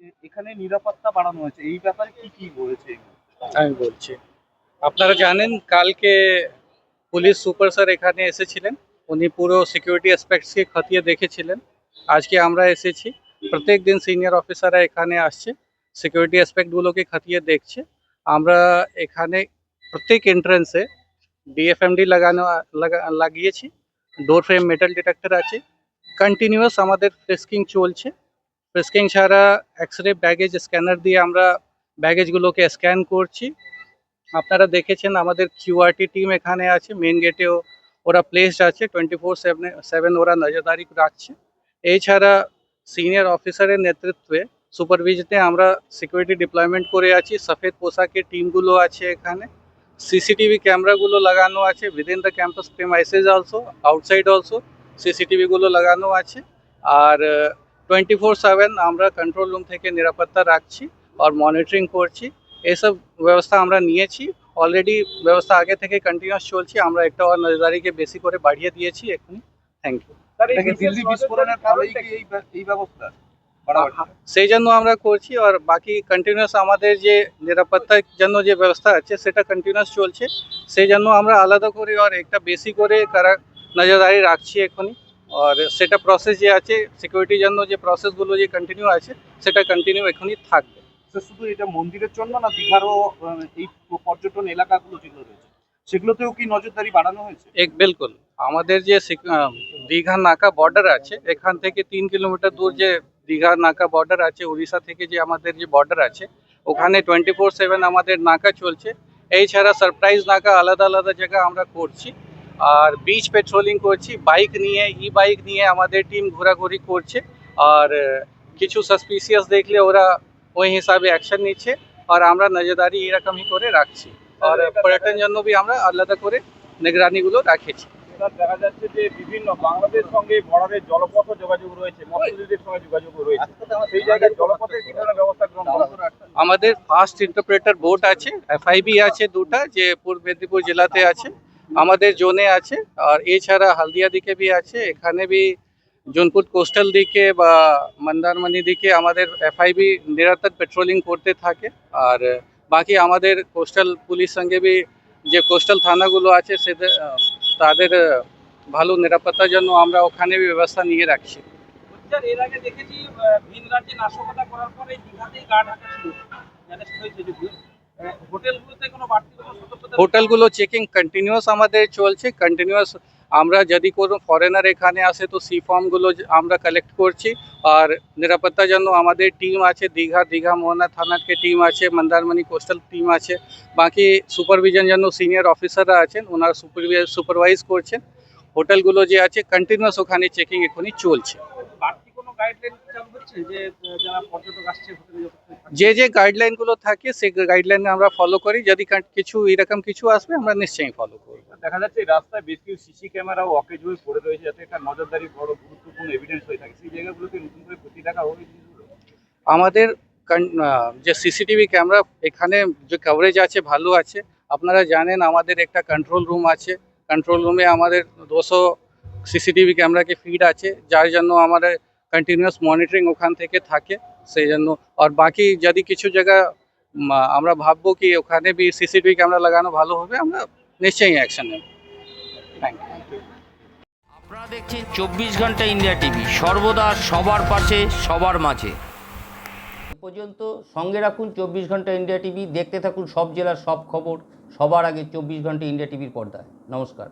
এখানে নিরাপত্তা বাড়ানো হয়েছে। এই ব্যাপারে কি কি বলেছে আমি বলছি, আপনারা জানেন, কালকে পুলিশ সুপার স্যার এখানে এসেছিলেন। উনি পুরো সিকিউরিটি অ্যাসপেক্টসকে খতিয়ে দেখেছিলেন। আজকে আমরা এসেছি, প্রত্যেক দিন সিনিয়র অফিসাররা এখানে আসছে সিকিউরিটি অ্যাসপেক্টগুলোকে খতিয়ে দেখছে। আমরা এখানে প্রত্যেক এন্ট্রান্সে ডিএফএমডি লাগানো, লাগা- লাগিয়েছি ডোর ফ্রেম মেটাল ডিটেক্টর আছে। কন্টিনিউয়াস আমাদের ফ্রেস্কিং চলছে। ফ্রেস্কিং ছাড়া এক্স রে ব্যাগেজ স্ক্যানার দিয়ে আমরা ব্যাগেজগুলোকে স্ক্যান করছি। আপনারা দেখেছেন আমাদের কিউআরটি টিম এখানে আছে মেন গেটেও ওরা প্লেসড আছে টোয়েন্টি ফোর সেভেন ওরা নজরদারি রাখছে। এছাড়া সিনিয়র অফিসারের নেতৃত্বে সুপারভিশনে আমরা সিকিউরিটি ডিপ্লয়মেন্ট করে আছি, সফেদ পোশাকের টিমগুলো আছে এখানে। সিসিটিভি ক্যামেরাগুলো লাগানো আছে within the campus premises also outside also সিসিটিভিগুলো লাগানো আছে। আর টোয়েন্টি ফোর সেভেন আমরা কন্ট্রোল রুম থেকে নিরাপত্তা রাখছি আর মনিটরিং করছি। এইসব ব্যবস্থা আমরা নিয়েছি। অলরেডি ব্যবস্থা আগে থেকে কন্টিনিউয়াস চলছে। আমরা একটা আর নজরদারিকে বেশি করে বাড়িয়ে দিয়েছি এখনই। থ্যাংক ইউ এটা কি দিল্লি বিস্ফোরণের ফলেই কি এই ব্য- এই ব্যবস্থা বাড়াবাড়ি? সেই জন্য আমরা করছি আর বাকি কন্টিনিউয়াস আমাদের যে নিরাপত্তার জন্য যে ব্যবস্থা আছে সেটা কন্টিনিউয়াস চলছে। সেই জন্য আমরা আলাদা করে আর একটা বেশি করে কারা নজরদারি রাখছি এখনই। আর সেটা প্রসেস যে আছে সিকিউরিটির জন্য যে প্রসেসগুলো যে কন্টিনিউ আছে সেটা কন্টিনিউ এখনই থাকবে শুধু এটা মন্দিরের জন্য না দীঘারও এই পর্যটন এলাকাগুলো যেগুলো রয়েছে সেগুলোতেও কি নজরদারি বাড়ানো হয়েছে এক বিলকুল আমাদের যে দীঘা নাকা বর্ডার আছে এখান থেকে তিন কিলোমিটার দূর যে দীঘা নাকা বর্ডার আছে উড়িষ্যা থেকে যে আমাদের যে বর্ডার আছে ওখানে টোয়েন্টি ফোর সেভেন আমাদের নাকা চলছে এই ছাড়া সারপ্রাইজ নাকা আলাদা আলাদা জায়গা আমরা করছি আর বিচ পেট্রোলিং করছি বাইক নিয়ে ই বাইক নিয়ে আমাদের টিম ঘোরাঘুরি করছে। আর কিছু সাসপিসিয়াস দেখলে ওরা ওই হিসাবে অ্যাকশন নিচ্ছে। আর আমরা নজরদারি এরকমই করে রাখছি। আর পর্যটন জন্য বি আমরা আলাদা করে নিগরানিগুলো রাখেছি। দেখা যাচ্ছে যে বিভিন্ন বাংলাদেশ সঙ্গে বর্ডারের জলপথ যোগাযোগ রয়েছে মৎস্যজীবীদের সঙ্গে যোগাযোগ রয়েছে। সেই জায়গায় জলপথের কি ধরনের ব্যবস্থা গ্রহণ করা আমাদের ফার্স্ট ইন্টারপ্রেটার বোট আছে এফআইবি আছে দুটা যে পূর্ব মেদিনীপুর জেলাতে আছে। আমাদের জোনে আছে আর এছাড়া হালদিয়া দিকে বি আছে এখানে বি জোনপুর কোস্টাল দিকে বা মন্দারমণি দিকে আমাদের এফআইবি নিরন্তর পেট্রোলিং করতে থাকে আর বাকি আমাদের কোস্টাল পুলিশ সঙ্গে বি যে কোস্টাল থানাগুলো আছে আহ, তাদের ভালো নিরাপত্তার জন্য আমরা ওখানে ব্যবস্থা নিয়ে রাখছি। দেখেছি হোটেলগুলো চেকিং কন্টিনিউয়াস আমাদের চলছে কন্টিনিউয়াস আমরা যদি কোনো ফরেনার এখানে আসে তো সি ফর্মগুলো আমরা কালেক্ট করছি। আর নিরাপত্তার জন্য আমাদের টিম আছে দীঘা দীঘা মোহনা থানাকে টিম আছে মন্দারমণি কোস্টাল টিম আছে। বাকি সুপারভিশন জন্য সিনিয়র অফিসাররা আছেন ওনারা সুপারভাইজ করছেন। হোটেলগুলো যে আছে কন্টিনিউয়াস ওখানে চেকিং এখনই চলছে। বাড়তি কোনো গাইডলাইন যে? যে গাইডলাইনগুলো থাকে সেই গাইডলাইন আমরা ফলো করি। যদি কিছু এরকম কিছু আসবে আমরা নিশ্চয়ই ফলো করব। দেখা যাচ্ছে রাস্তায় বেশ কিছু সিসি ক্যামেরাও অকেজ হয়ে পড়ে রয়েছে যাতে একটা নজরদারি বড় গুরুত্বপূর্ণ এভিডেন্স হয়ে থাকে। সেই জায়গাগুলোতে নতুন করে প্রতি দেখা হবে আমাদের যে সিসিটিভি ক্যামেরা এখানে যে কভারেজ আছে ভালো আছে। আপনারা জানেন আমাদের একটা কন্ট্রোল রুম আছে। কন্ট্রোল রুমে আমাদের দুশো সিসিটিভি ক্যামেরাকে ফিড আছে। যার জন্য আমাদের কন্টিনিউয়াস মনিটরিং ওখান থেকে থাকে, সেই জন্য। আর বাকি যদি কিছু জায়গা আমরা ভাববো কি ওখানে বি সিসিটিভি ক্যামেরা লাগানো ভালো হবে, আমরা নিশ্চয়ই অ্যাকশন নেব। থ্যাংক আপনারা দেখছেন চব্বিশ ঘণ্টা ইন্ডিয়া টিভি, সর্বদা সবার পাশে, সবার মাঝে। পর্যন্ত সঙ্গে রাখুন চব্বিশ ঘণ্টা ইন্ডিয়া টিভি, দেখতে থাকুন সব জেলার সব খবর, সবার আগে চব্বিশ ঘণ্টা ইন্ডিয়া টিভির পর্দায়। নমস্কার।